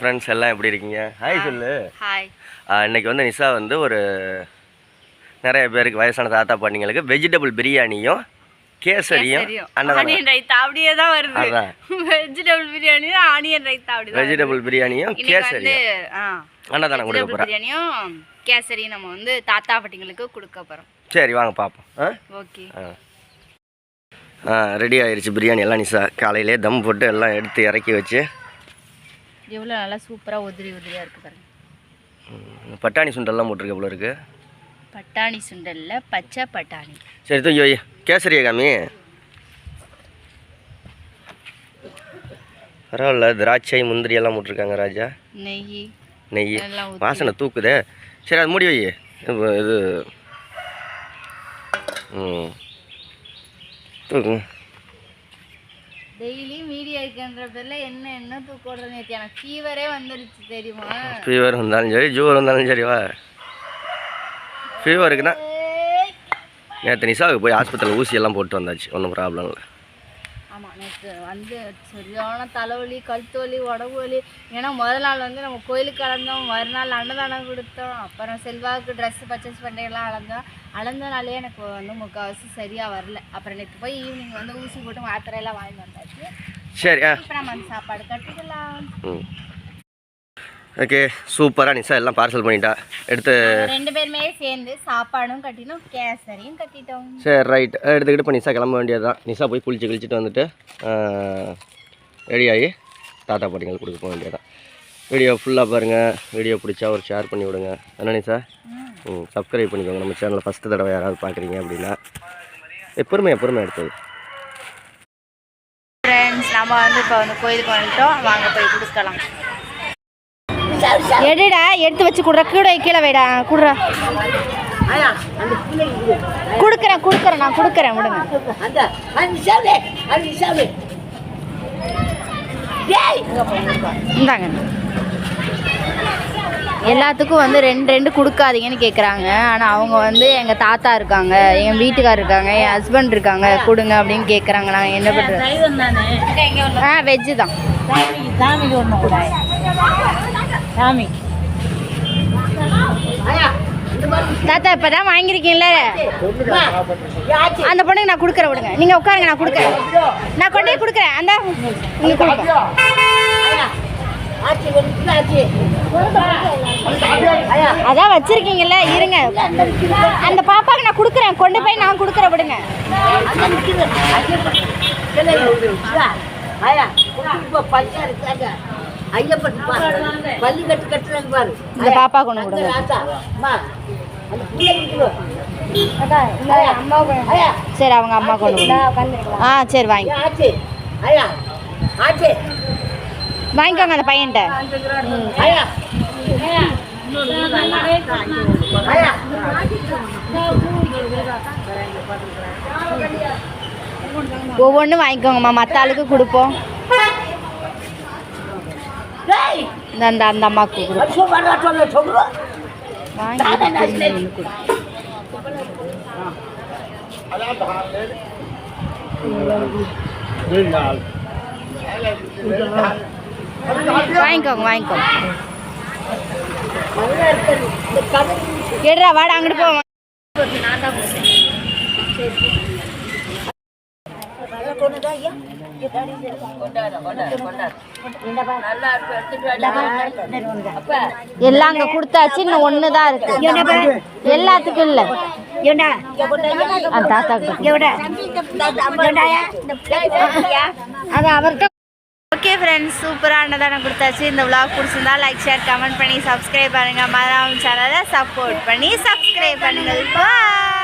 Friends எல்லாம் எப்படி இருக்கீங்க? ஹாய் சொல்லு. ஹாய் ஆ, இன்னைக்கு வந்து நிஷா வந்து ஒரு நிறைய பேருக்கு வயசான தாத்தா பாட்டிங்களுக்கு வெஜிடபிள் பிரியாணியும் கேசரியும் ஆனியன் ரைத்தா அப்படியே தான் வருது. வெஜிடபிள் பிரியாணி ஆனியன் ரைத்தா அப்படி வெஜிடபிள் பிரியாணியும் கேசரியும். அன்னதானம் கொடுக்க போகிறேன் பிரியாணியும் கேசரியும் நம்ம வந்து தாத்தா பாட்டிங்களுக்கு கொடுக்க போறோம். சரி வாங்க பார்ப்போம் ஆ? ஓகே. ஆ. ரெடி ஆயிருச்சு பிரியாணி எல்லாம் நிஷா. காலையிலே தம் போட்டு எல்லாம் எடுத்து இறக்கி வச்சு எவ்வளோ நல்லா சூப்பராக உதிரி உதிரியாக இருக்கு பாருங்க. ம், பட்டாணி சுண்டெல்லாம் போட்டிருக்க போல இருக்கு? பட்டாணி சுண்டல்ல பச்சை பட்டாணி. சரி தூக்கி வை கேசரியா காமி. பரவாயில்ல திராட்சை முந்திரி எல்லாம் போட்டிருக்காங்க ராஜா. நெய் நெய். வாசனை தூக்குதே. சரி அது மூடி வை. இது. ம். தூக்கு. டெய்லி மீடியா இருக்குன்ற பேர்ல என்ன என்ன தூக்கோடுறது நேற்று எனக்கு ஃபீவரே வந்துருச்சு தெரியுமா? ஃபீவர் வந்தாலும் சரி ஜூவர் வந்தாலும் சரி வா. ஃபீவர் இருக்குன்னா நேற்று நிஷாவுக்கு போய் ஆஸ்பத்திரியில் ஊசி எல்லாம் போட்டு வந்தாச்சு ஒன்றும் ப்ராப்ளம் இல்லை. ஆமாம் நேற்று வந்து சரியான தலைவலி கழுத்து வலி உடம்பு வலி. ஏன்னா முதல் நாள் வந்து நம்ம கோயிலுக்கு அளந்தோம் மறுநாள் அன்னதானம் கொடுத்தோம். அப்புறம் செல்வாவுக்கு ட்ரெஸ் பர்ச்சேஸ் பண்ணியெல்லாம் அளந்தோம் அளந்தனாலே எனக்கு வந்து முக்கால்வாசி சரியாக வரல. அப்புறம் நேற்று போய் ஈவினிங் வந்து ஊசி போட்டு மாத்திரையெல்லாம் வாங்கி வந்தாச்சு. சரி இப்போ நம்ம சாப்பாடு கட்டிக்கலாம். ஓகே சூப்பராக நிஷா எல்லாம் பார்சல் பண்ணிட்டா. எடுத்து ரெண்டு பேருமே சேர்ந்து சாப்பாடும் கட்டினோம் கேசரியும் கட்டிட்டோம். சரி ரைட் எடுத்துக்கிட்டு இப்போ நிஷா கிளம்ப வேண்டியது தான் நிஷா போய் குளிச்சு குளிச்சுட்டு வந்துட்டு ரெடி ஆகி தாத்தா பாட்டிங்களுக்கு கொடுக்க போக வேண்டியது தான் வீடியோ ஃபுல்லாக பாருங்கள் வீடியோ பிடிச்சா ஒரு ஷேர் பண்ணி விடுங்க. என்ன நிஷா? ம். சப்ஸ்கிரைப் பண்ணிக்கோங்க. நம்ம சேனலை ஃபஸ்ட்டு தடவை யாராவது பார்க்குறீங்க அப்படின்னா எப்பொருமே எப்பொருமே எடுத்தது. ஃப்ரெண்ட்ஸ் நம்ம வந்து இப்போ வந்து கோயிலுக்கு வந்துட்டோம். வாங்க போய் கொடுக்கலாம். எடுடா எடுத்து வச்சு குடுற. கீழே கீழே வைடா குடுறா. கொடுக்குறேன் கொடுக்குறேன் நான் கொடுக்குறேன் விடுங்க. இந்தாங்க. எல்லாத்துக்கும் வந்து ரெண்டு ரெண்டு கொடுக்காதீங்கன்னு கேட்குறாங்க ஆனால் அவங்க வந்து எங்கள் தாத்தா இருக்காங்க என் வீட்டுக்கார் இருக்காங்க என் ஹஸ்பண்ட் இருக்காங்க கொடுங்க அப்படின்னு கேட்குறாங்க நாங்கள் என்ன பண்ணுறது ஆ வெஜ்ஜு தான். சாமி தாத்தா இப்போ தான் வாங்கியிருக்கீங்கள அந்த பொண்ணுக்கு நான் கொடுக்குறேன் விடுங்க நீங்கள் உட்காருங்க நான் கொடுக்குறேன் நான் கொண்டு போய் கொடுக்குறேன் அந்த நீங்கள் அதான் வச்சிருக்கீங்கல்ல இருங்க அந்த பாப்பாக்கு நான் கொடுக்குறேன் கொண்டு போய் நான் கொடுக்குறேன் விடுங்க ஐயப்பன் பள்ளி கட்டு கட்டுறாங்க பாரு. இந்த பாப்பா கொண்டு கொடுங்க சரி அவங்க அம்மா கொண்டு கொடுங்க ஆ சரி வாங்கி. ஆச்சு. ஐயா ஆச்சு. வாங்கிக்கோங்க அந்த ஐயா ஒவ்வொன்றும் வாங்கிக்கோங்கம்மா. மற்ற ஆளுக்கு கொடுப்போம். இந்த அந்த அந்த அம்மாவுக்கு வாங்கி. வாங்கிக்கோங்க வாங்கிக்கோங்க. எடுறா வாடா அங்கிட்டு போவோம் எல்லாம் அங்கே கொடுத்தாச்சு இன்னும் ஒன்று தான் இருக்கு எல்லாத்துக்கும் இல்லை. அந்த தாத்தாக்கு அது அவர்கிட்ட ஓகே ஃப்ரெண்ட்ஸ் சூப்பராக அன்னதானம் கொடுத்தாச்சு. இந்த vlog பிடிச்சிருந்தா லைக் ஷேர் கமெண்ட் பண்ணி சப்ஸ்கிரைப் பண்ணுங்கள் மரம் சேனலை சப்போர்ட் பண்ணி சப்ஸ்கிரைப் பண்ணுங்கள். பாய்